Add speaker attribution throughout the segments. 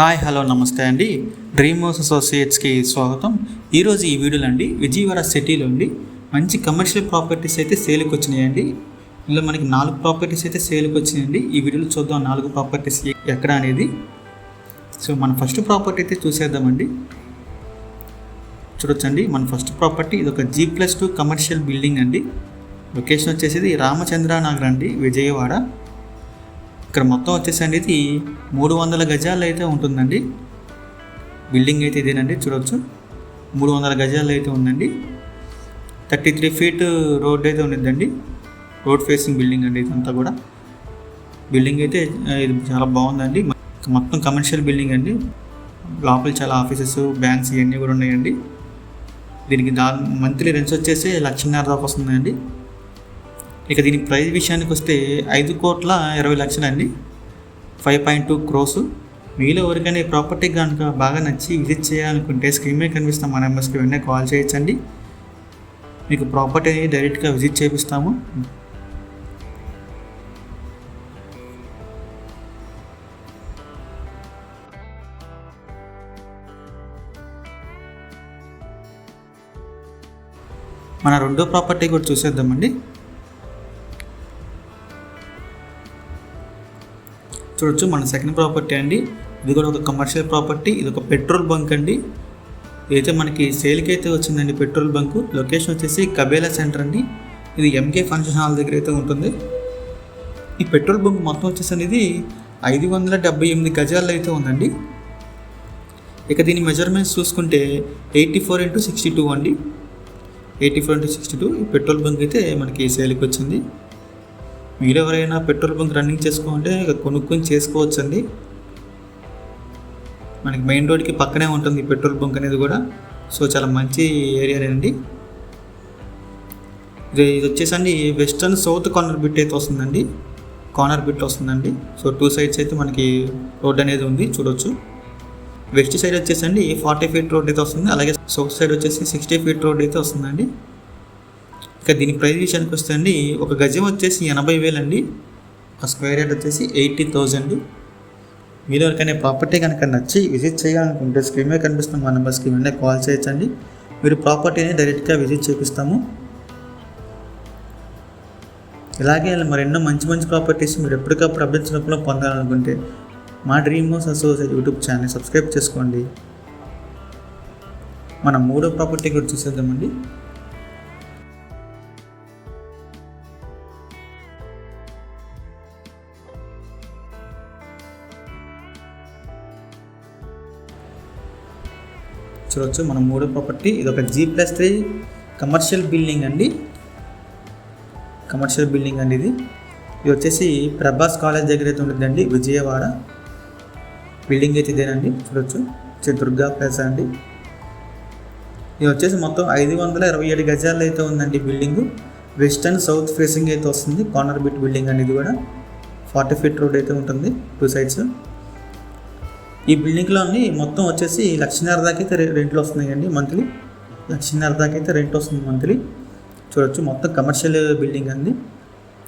Speaker 1: Hi hello నమస్తే అండి. Dream house అసోసియేట్స్కి స్వాగతం. ఈరోజు ఈ వీడియోలో అండి విజయవాడ సిటీలో అండి. మంచి కమర్షియల్ ప్రాపర్టీస్ అయితే సేల్కి వచ్చినాయండి. ఇందులో మనకి నాలుగు ప్రాపర్టీస్ అయితే సేల్కి వచ్చినాయండి. ఈ వీడియోలో చూద్దాం నాలుగు ప్రాపర్టీస్ ఎక్కడ అనేది. సో మన ఫస్ట్ ప్రాపర్టీ అయితే చూసేద్దామండి. చూడొచ్చండి మన ఫస్ట్ ప్రాపర్టీ ఇది ఒక G plus two commercial building అండి. లొకేషన్ వచ్చేసి రామచంద్ర నగర్ అండి విజయవాడ. ఇక్కడ మొత్తం వచ్చేసండి ఇది మూడు వందల గజాలు అయితే ఉంటుందండి. బిల్డింగ్ అయితే ఇదేనండి చూడవచ్చు మూడు వందల గజాలు అయితే ఉందండి. థర్టీ త్రీ ఫీట్ రోడ్ అయితే ఉండిద్దండి. రోడ్ ఫేసింగ్ బిల్డింగ్ అండి ఇదంతా కూడా. బిల్డింగ్ అయితే ఇది చాలా బాగుందండి. మొత్తం కమర్షియల్ బిల్డింగ్ అండి. లోపల చాలా ఆఫీసెస్ బ్యాంక్స్ ఇవన్నీ కూడా ఉన్నాయండి. దీనికి దా మంత్లీ రెంట్స్ వచ్చేసి లక్షన్నర దాకా వస్తుందండి. ఇక దీని ప్రైజ్ విషయానికి వస్తే ఐదు కోట్ల ఇరవై లక్షలు అండి. Five point two crores. మీలో ఎవరికైనా ఈ ప్రాపర్టీ కనుక బాగా నచ్చి విజిట్ చేయాలనుకుంటే స్క్రీన్ మీద కనిపిస్తాం మన నెంబర్స్కి వెంటనే కాల్ చేయొచ్చండి. మీకు ప్రాపర్టీని డైరెక్ట్గా విజిట్ చేపిస్తాము. మన రెండో ప్రాపర్టీ కూడా చూసేద్దామండి. చూడొచ్చు. మన సెకండ్ ప్రాపర్టీ అండి. ఇది కూడా ఒక కమర్షియల్ ప్రాపర్టీ ఇది ఒక పెట్రోల్ బంక్ అండి. ఇదైతే మనకి సేల్కి అయితే వచ్చిందండి పెట్రోల్ బంక్ లొకేషన్ వచ్చేసి కబేలా సెంటర్ అండి. ఇది ఎంకే ఫంక్షన్ హాల్ దగ్గర అయితే ఉంటుంది. ఈ పెట్రోల్ బంక్ మొత్తం వచ్చేసి అనేది ఐదు వందల డెబ్బై ఎనిమిది గజాల్లో అయితే ఉందండి. ఇక దీని మెజర్మెంట్స్ చూసుకుంటే eighty four into sixty two అండి. Eighty four into sixty two ఈ పెట్రోల్ బంక్ అయితే మనకి సేల్కి వచ్చింది. మీరు ఎవరైనా పెట్రోల్ బంక్ రన్నింగ్ చేసుకోవాలంటే ఇక కొనుక్కొని చేసుకోవచ్చండి. మనకి మెయిన్ రోడ్కి పక్కనే ఉంటుంది పెట్రోల్ బంక్ అనేది కూడా. సో చాలా మంచి ఏరియానండి ఇది ఇది వచ్చేసండి వెస్టర్న్ సౌత్ కార్నర్ బిట్ అయితే వస్తుందండి. కార్నర్ బిట్ వస్తుందండి. సో టూ సైడ్స్ అయితే మనకి రోడ్ అనేది ఉంది చూడొచ్చు. వెస్ట్ సైడ్ వచ్చేసండి ఫార్టీ ఫీట్ రోడ్ అయితే వస్తుంది అలాగే సౌత్ సైడ్ వచ్చేసి సిక్స్టీ ఫీట్ రోడ్ అయితే వస్తుందండి. ఇక దీని ప్రైస్ విషయానికి వస్తే అండి ఒక గజం వచ్చేసి ఎనభై వేలండి ఒక స్క్వేర్ యార్డ్ వచ్చేసి ఎయిటీ థౌజండ్. మీరు ఎవరికైనా ప్రాపర్టీ కనుక నచ్చి విజిట్ చేయాలనుకుంటే స్క్రీన్ మీద కనిపిస్తున్న మా నెంబర్స్కి వెంటనే కాల్ చేయొచ్చండి. మీరు ప్రాపర్టీని డైరెక్ట్గా విజిట్ చేపిస్తాము. ఇలాగే మరెన్నో మంచి మంచి ప్రాపర్టీస్ మీరు ఎప్పటికప్పుడు అప్డేట్స్ రూపంలో పొందాలనుకుంటే మా dream house associate YouTube channel subscribe చేసుకోండి. మనం మూడో ప్రాపర్టీ కూడా చూసేద్దామండి. చూడొచ్చు. మన మూడో ప్రాపర్టీ ఇది ఒక G plus three commercial building అండి. కమర్షియల్ బిల్డింగ్ అండి ఇది. ఇది వచ్చేసి ప్రభాస్ కాలేజ్ దగ్గర అయితే ఉంటుందండి విజయవాడ. బిల్డింగ్ అయితే ఇదేనండి చూడొచ్చు. వచ్చే దుర్గా ప్లేస్ అండి. ఇది వచ్చేసి మొత్తం ఐదు వందల ఇరవై ఏడు గజాలు అయితే ఉందండి బిల్డింగ్ వెస్టర్న్ సౌత్ ఫేసింగ్ అయితే వస్తుంది కార్నర్ బిట్ బిల్డింగ్ అండి ఇది కూడా. ఫార్టీ ఫీట్ రోడ్ అయితే ఉంటుంది టూ సైడ్స్ ఈ బిల్డింగ్లోని మొత్తం వచ్చేసి లక్షన్నర దాకా అయితే రెంట్లు వస్తున్నాయండి మంత్లీ లక్షన్నర దాకా అయితే రెంట్ వస్తుంది మంత్లీ చూడొచ్చు మొత్తం కమర్షియల్ బిల్డింగ్ అండి.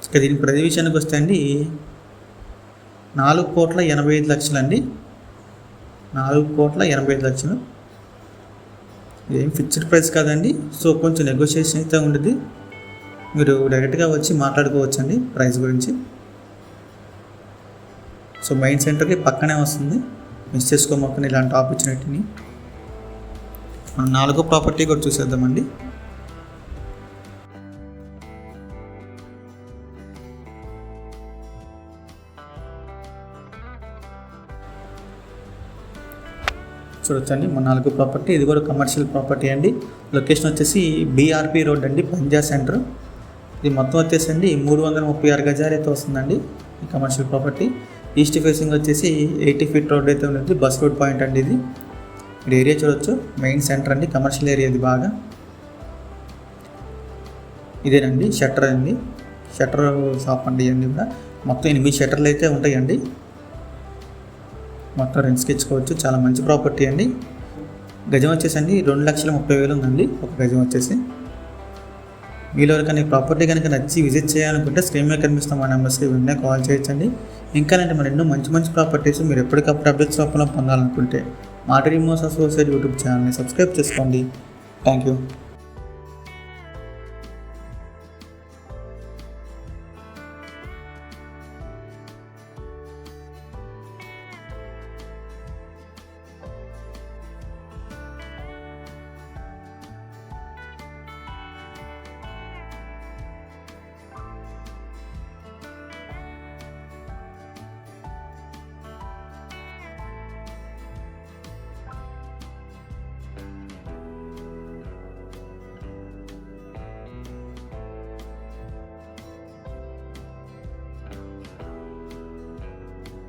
Speaker 1: ఇక దీని ప్రతి విషయానికి వస్తే అండి నాలుగు కోట్ల ఎనభై ఐదు లక్షలు అండి. నాలుగు కోట్ల ఎనభై ఐదు లక్షలు. ఇదేం ఫిక్స్డ్ ప్రైస్ కాదండి. సో కొంచెం నెగోషియేషన్ అయితే ఉండేది మీరు డైరెక్ట్గా వచ్చి మాట్లాడుకోవచ్చండి ప్రైస్ గురించి. సో మెయిన్ సెంటర్కి పక్కనే వస్తుంది. మిస్ చేసుకోమాకని ఇలాంటి ఆపర్చునిటీని మనం నాలుగో ప్రాపర్టీ కూడా చూసేద్దామండి. చూడొచ్చండి మన నాలుగో ప్రాపర్టీ ఇది కూడా కమర్షియల్ ప్రాపర్టీ అండి. లొకేషన్ వచ్చేసి బీఆర్పి రోడ్ అండి పంజా సెంటర్. ఇది మొత్తం వచ్చేసి అండి మూడు వందల ముప్పై ఆరు గజాలు అయితే వస్తుందండి ఈ కమర్షియల్ ప్రాపర్టీ ఈస్ట్ ఫేసింగ్ వచ్చేసి ఎయిటీ ఫీట్ రోడ్ అయితే ఉంది బస్ రోడ్ పాయింట్ అండి ఇది. ఇక్కడ ఏరియా చూడొచ్చు. మెయిన్ సెంటర్ అండి. కమర్షియల్ ఏరియా ఇది బాగా. ఇదేనండి. షట్టర్ అండి. షట్టర్ షాప్ అండి ఇవన్నీ కూడా. మొత్తం ఎనిమిది షట్టర్లు అయితే ఉంటాయండి. మొత్తం రెంట్స్కి ఇచ్చుకోవచ్చు. చాలా మంచి ప్రాపర్టీ అండి. గజం వచ్చేసి అండి రెండు లక్షల ముప్పై వేలు ఉందండి. ఒక గజం వచ్చేసి. మీలో ఎవరికైనా ప్రాపర్టీ కనుక నచ్చి విజిట్ చేయాలనుకుంటే స్క్రీన్ మీద కనిపిస్తాం మా నెంబర్స్కి వెంటనే కాల్ చేయొచ్చండి. ఇంకా అంటే మరి ఎన్నో మంచి మంచి ప్రాపర్టీస్ మీరు ఎప్పటికప్పుడు అప్డేట్స్ రూపంలో పొందాలనుకుంటే మా డ్రీమోస్ అసోసియేట్ యూట్యూబ్ ఛానల్ని సబ్స్క్రైబ్ చేసుకోండి. Thank you